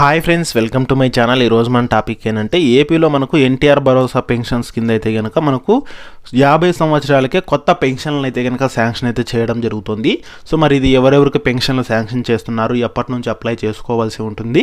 Hi friends welcome to my channel. ఈరోజు మన topic ఏంటంటే ఏపీలో మనకు ఎన్టీఆర్ భరోసా పెన్షన్స్ కింద అయితే కనుక మనకు యాభై సంవత్సరాలకే కొత్త పెన్షన్లు అయితే కనుక శాంక్షన్ అయితే చేయడం జరుగుతుంది. సో మరి ఇది ఎవరెవరికి పెన్షన్లు శాంక్షన్ చేస్తున్నారు ఎప్పటి నుంచి అప్లై చేసుకోవాల్సి ఉంటుంది.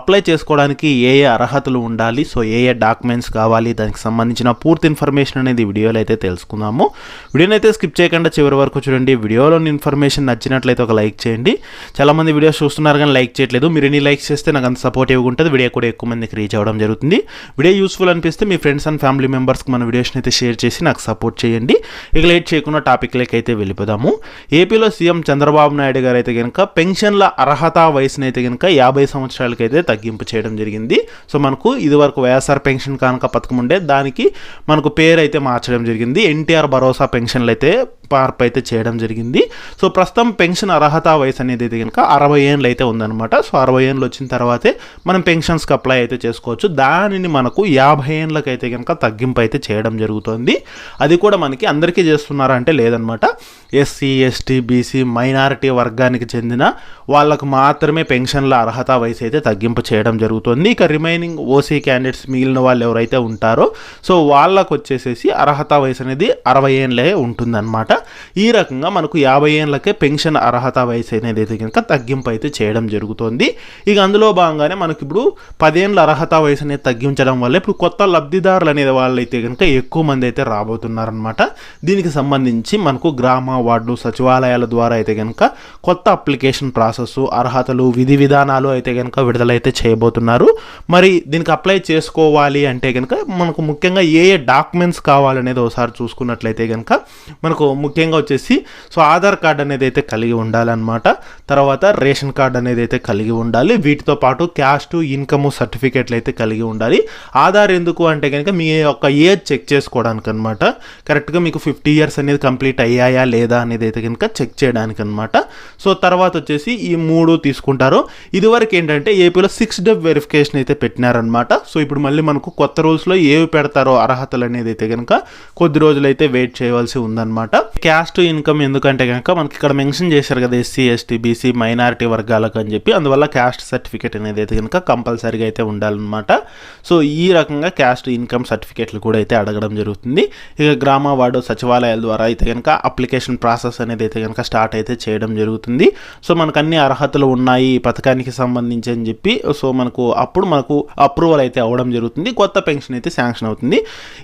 అప్లై చేసుకోవడానికి ఏ ఏ అర్హతలు ఉండాలి సో ఏ ఏ డాక్యుమెంట్స్ కావాలి దానికి సంబంధించిన పూర్తి ఇన్ఫర్మేషన్ అనేది వీడియోలో అయితే తెలుసుకుందాము. వీడియోని అయితే స్కిప్ చేయకుండా చివరి వరకు చూడండి. వీడియోలోని ఇన్ఫర్మేషన్ నచ్చినట్లయితే ఒక లైక్ చేయండి. చాలామంది వీడియోస్ చూస్తున్నారు కానీ లైక్ చేయట్లేదు. మీరు ఎన్ని లైక్స్ చేస్తే నాకు మనకు సపోర్టివ్గా ఉంటుంది వీడియో కూడా ఎక్కువ మందికి రీచ్ అవ్వడం జరుగుతుంది. వీడియో యూస్ఫుల్ అనిపిస్తే మీ ఫ్రెండ్స్ అండ్ ఫ్యామిలీ మెంబర్స్కి మన వీడియోస్ని అయితే షేర్ చేసి నాకు సపోర్ట్ చేయండి. ఇక లేట్ చేయకుండా టాపిక్లోకి అయితే వెళ్ళిపోదాము. ఏపీలో సీఎం చంద్రబాబు నాయుడు గారు అయితే కనుక పెన్షన్ల అర్హత వయసుని అయితే కనుక యాభై సంవత్సరాలకి అయితే తగ్గింపు చేయడం జరిగింది. సో మనకు ఇదివరకు వైఎస్ఆర్ పెన్షన్ కానుక పథకం ఉండే దానికి మనకు పేరు అయితే మార్చడం జరిగింది. ఎన్టీఆర్ భరోసా పెన్షన్లు అయితే మార్పు అయితే చేయడం జరిగింది. సో ప్రస్తుతం పెన్షన్ అర్హత వయసు అనేది అయితే కనుక అరవై ఏళ్ళు అయితే ఉందన్నమాట. సో అరవై ఏళ్ళు వచ్చిన తర్వాత అయితే మనం పెన్షన్స్కి అప్లై అయితే చేసుకోవచ్చు. దానిని మనకు యాభై ఏళ్ళకి అయితే కనుక తగ్గింపు అయితే చేయడం జరుగుతుంది. అది కూడా మనకి అందరికీ చేస్తున్నారా అంటే లేదనమాట. ఎస్సీ ఎస్టీ బీసీ మైనారిటీ వర్గానికి చెందిన వాళ్ళకు మాత్రమే పెన్షన్ల అర్హత వయసు అయితే తగ్గింపు చేయడం జరుగుతుంది. ఇక రిమైనింగ్ ఓసీ క్యాండిడేట్స్ మిగిలిన వాళ్ళు ఎవరైతే ఉంటారో సో వాళ్ళకు వచ్చేసేసి అర్హత వయసు అనేది అరవై ఏళ్ళే ఉంటుందన్నమాట. ఈ రకంగా మనకు యాభై ఏళ్ళకే పెన్షన్ అర్హత వయసు అనేది అయితే కనుక తగ్గింపు అయితే చేయడం జరుగుతుంది. ఇక అందులో భాగంగానే మనకి ఇప్పుడు పదేళ్ళ అర్హత వయసు అనేది తగ్గించడం వల్ల ఇప్పుడు కొత్త లబ్ధిదారులు అనేది వాళ్ళైతే కనుక ఎక్కువ మంది అయితే రాబోతున్నారనమాట దీనికి సంబంధించి మనకు గ్రామ వార్డులు సచివాలయాల ద్వారా అయితే కనుక కొత్త అప్లికేషన్ ప్రాసెస్ అర్హతలు విధి విధానాలు అయితే కనుక విడుదలైతే చేయబోతున్నారు. మరి దీనికి అప్లై చేసుకోవాలి అంటే కనుక మనకు ముఖ్యంగా ఏ ఏ డాక్యుమెంట్స్ కావాలనేది ఒకసారి చూసుకున్నట్లయితే కనుక మనకు ముఖ్యంగా వచ్చేసి సో ఆధార్ కార్డ్ అనేది అయితే కలిగి ఉండాలన్నమాట. తర్వాత రేషన్ కార్డ్ అనేది అయితే కలిగి ఉండాలి. వీటితో పాటు క్యాస్ట్ ఇన్కమ్ సర్టిఫికేట్లు అయితే కలిగి ఉండాలి. ఆధార్ ఎందుకు అంటే కనుక మీ యొక్క ఏజ్ చెక్ చేసుకోవడానికి అనమాట కరెక్ట్గా మీకు ఫిఫ్టీ ఇయర్స్ అనేది కంప్లీట్ అయ్యాయా లేదా అనేది అయితే కనుక చెక్ చేయడానికి అనమాట సో తర్వాత వచ్చేసి ఈ మూడు తీసుకుంటారు. ఇదివరకు ఏంటంటే ఏపీలో సిక్స్ డెప్ వెరిఫికేషన్ అయితే పెట్టినారనమాట సో ఇప్పుడు మళ్ళీ మనకు కొత్త రూల్స్లో ఏవి పెడతారో అర్హతలు అనేది అయితే కనుక కొద్ది రోజులు అయితే వెయిట్ చేయవలసి ఉందన్నమాట. క్యాస్ట్ ఇన్కమ్ ఎందుకంటే కనుక మనకి ఇక్కడ మెన్షన్ చేశారు కదా ఎస్సీ ఎస్టీ బీసీ మైనారిటీ వర్గాలకు అని చెప్పి. అందువల్ల క్యాస్ట్ సర్టిఫికేట్ అనేది అయితే కనుక కంపల్సరీగా అయితే ఉండాలన్నమాట. సో ఈ రకంగా క్యాస్ట్ ఇన్కమ్ సర్టిఫికేట్లు కూడా అయితే అడగడం జరుగుతుంది. ఇక గ్రామ వార్డు సచివాలయాల ద్వారా అయితే కనుక అప్లికేషన్ ప్రాసెస్ అనేది అయితే కనుక స్టార్ట్ అయితే చేయడం జరుగుతుంది. సో మనకు అన్ని అర్హతలు ఉన్నాయి ఈ పథకానికి సంబంధించి అని చెప్పి సో మనకు అప్పుడు మనకు అప్రూవల్ అయితే అవ్వడం జరుగుతుంది. కొత్త పెన్షన్ అయితే శాంక్షన్ అవుతుంది.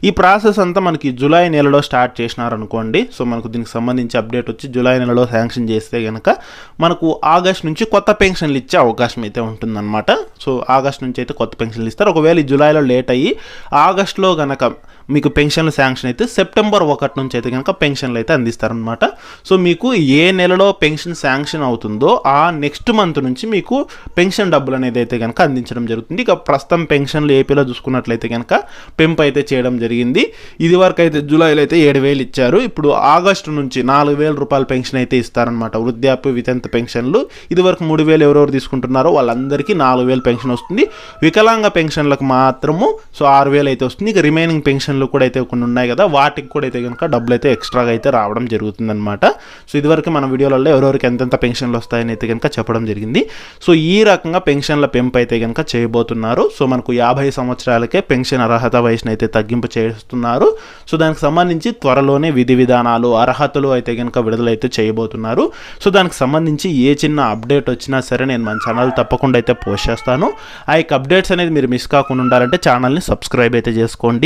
ఈ ప్రాసెస్ అంతా మనకి జూలై నెలలో స్టార్ట్ చేసినారనుకోండి. సో మనకు దీనికి సంబంధించి అప్డేట్ వచ్చి జూలై నెలలో శాంక్షన్ చేస్తే కనుక మనకు ఆగస్ట్ నుంచి కొత్త పెన్షన్లు ఇచ్చే అవకాశం అయితే ఉంటుందన్నమాట. సో ఆగస్ట్ నుంచి అయితే కొత్త పెన్షన్లు ఇస్తారు. ఒకవేళ ఈ జూలైలో లేట్ అయ్యి ఆగస్ట్లో కనుక మీకు పెన్షన్లు శాంక్షన్ అయితే సెప్టెంబర్ ఒకటి నుంచి అయితే కనుక పెన్షన్లు అయితే అందిస్తారనమాట సో మీకు ఏ నెలలో పెన్షన్ శాంక్షన్ అవుతుందో ఆ నెక్స్ట్ మంత్ నుంచి మీకు పెన్షన్ డబ్బులు అనేది అయితే కనుక అందించడం జరుగుతుంది. ఇక ప్రస్తుతం పెన్షన్లు ఏపీలో చూసుకున్నట్లయితే కనుక పెంపు అయితే చేయడం జరిగింది. ఇది వరకు అయితే జూలైలో అయితే ఏడు వేలు ఇచ్చారు. ఇప్పుడు ఆగస్టు నుంచి నాలుగు వేల రూపాయల పెన్షన్ అయితే ఇస్తారనమాట వృద్ధాప్య వితంత పెన్షన్లు. ఇది వరకు మూడు వేలు ఎవరెవరు తీసుకుంటున్నారో వాళ్ళందరికీ నాలుగు వేలు పెన్షన్ వస్తుంది. వికలాంగ పెన్షన్లకు మాత్రము సో ఆరు వేలు అయితే వస్తుంది. ఇక రిమైనింగ్ ఆప్షన్లు కూడా అయితే కొన్ని ఉన్నాయి కదా వాటికి కూడా అయితే కనుక డబ్బులు అయితే ఎక్స్ట్రాగా అయితే రావడం జరుగుతుందన్నమాట. సో ఇదివరకు మన వీడియోలలో ఎవరెవరికి ఎంతెంత పెన్షన్లు వస్తాయని అయితే కనుక చెప్పడం జరిగింది. సో ఈ రకంగా పెన్షన్ల పెంపు అయితే కనుక చేయబోతున్నారు. సో మనకు యాభై సంవత్సరాలకే పెన్షన్ అర్హత వయసును అయితే తగ్గింపు చేస్తున్నారు. సో దానికి సంబంధించి త్వరలోనే విధి విధానాలు అర్హతలు అయితే కనుక విడుదలైతే చేయబోతున్నారు. సో దానికి సంబంధించి ఏ చిన్న అప్డేట్ వచ్చినా సరే నేను మన ఛానల్ తప్పకుండా అయితే పోస్ట్ చేస్తాను. ఆ యొక్క అప్డేట్స్ అనేది మీరు మిస్ కాకుండా ఉండాలంటే ఛానల్ని సబ్స్క్రైబ్ అయితే చేసుకోండి.